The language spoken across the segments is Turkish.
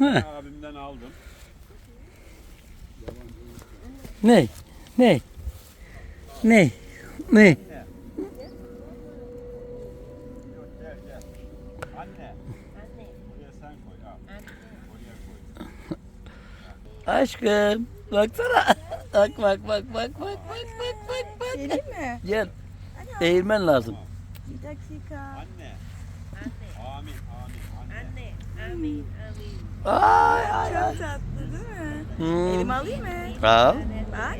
Abimden aldım. Ne? Ne? Ne? Ne? Aşkım. Baksana. Bak bak bak bak bak bak bak bak bak. Mi? Gel. Eğilmen lazım. Bir dakika. Anne. Amin amin anne. Anne, amin, amin. Ay ay ay. Çok tatlı değil mi? Hmm. Elimi alayım mı? Al. Bak.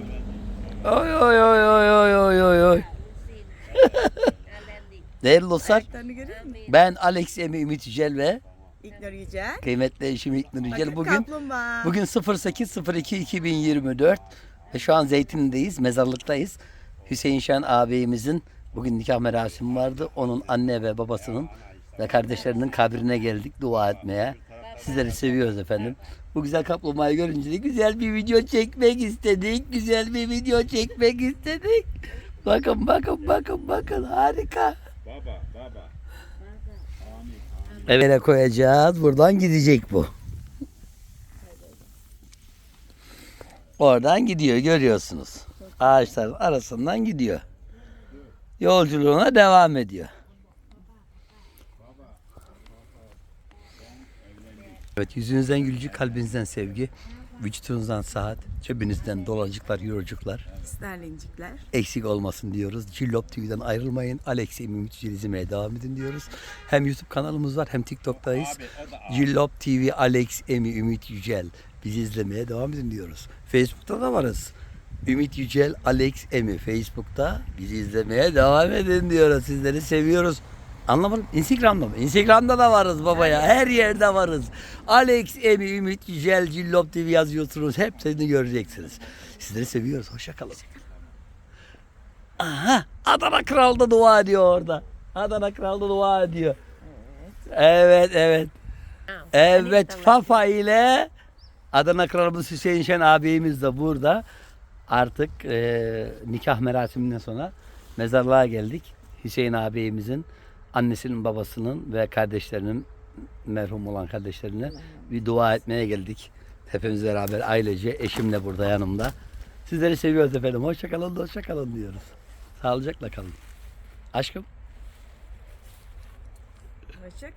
Oy oy oy oy oy oy oy oy. Değerli dostlar, Ayaklarını görüyor musun? ben Alex Emi Ümit Yücel ve İlknur Yücel. kıymetli eşim İlknur Yücel. Bakın Bugün kaplumbağa. bugün 08.02.2024 ve şu an Zeytinli'deyiz, mezarlıktayız. Hüseyin Şen ağabeyimizin bugün nikah merasimi vardı. Onun anne ve babasının ve kardeşlerinin kabrine geldik dua etmeye. Sizleri seviyoruz efendim. Bu güzel kaplumbağayı görünce de güzel bir video çekmek istedik. Güzel bir video çekmek istedik. Bakın bakın bakın bakın harika. Baba baba. Evet. Yere koyacağız. Buradan gidecek bu. Oradan gidiyor görüyorsunuz. Ağaçların arasından gidiyor. Yolculuğuna devam ediyor. Evet yüzünüzden gülücük, kalbinizden sevgi, vücutunuzdan saat, cebinizden dolarcıklar, eurocuklar Sterlincikler. eksik olmasın diyoruz. Cillop TV'den ayrılmayın. Alex Ümit Yücel izlemeye devam edin diyoruz. Hem YouTube kanalımız var hem TikTok'tayız. Cillop TV Alex Emi Ümit Yücel. Bizi izlemeye devam edin diyoruz. Facebook'ta da varız. Ümit Yücel Alex Emi Facebook'ta bizi izlemeye devam edin diyoruz. Sizleri seviyoruz. Anlamadım. Instagram'da mı? Instagram'da da varız baba ya. Her yerde varız. Alex Emi Ümit Yücel Cillop TV yazıyorsunuz. Hepsini göreceksiniz. Sizleri seviyoruz. Hoşça kalın. Aha, Adana Kral da dua ediyor orada. Adana Kral da dua ediyor. Evet, evet. Evet, Fafa ile Adana Kralımız Hüseyin Şen abimiz de burada. Artık e, nikah merasiminden sonra mezarlığa geldik. Hüseyin abimizin annesinin, babasının ve kardeşlerinin merhum olan kardeşlerine bir dua etmeye geldik. Hepimiz beraber ailece, eşimle burada yanımda. Sizleri seviyoruz efendim. Hoşça kalın, hoşça kalın diyoruz. Sağlıcakla kalın. Aşkım. Hoşça kal.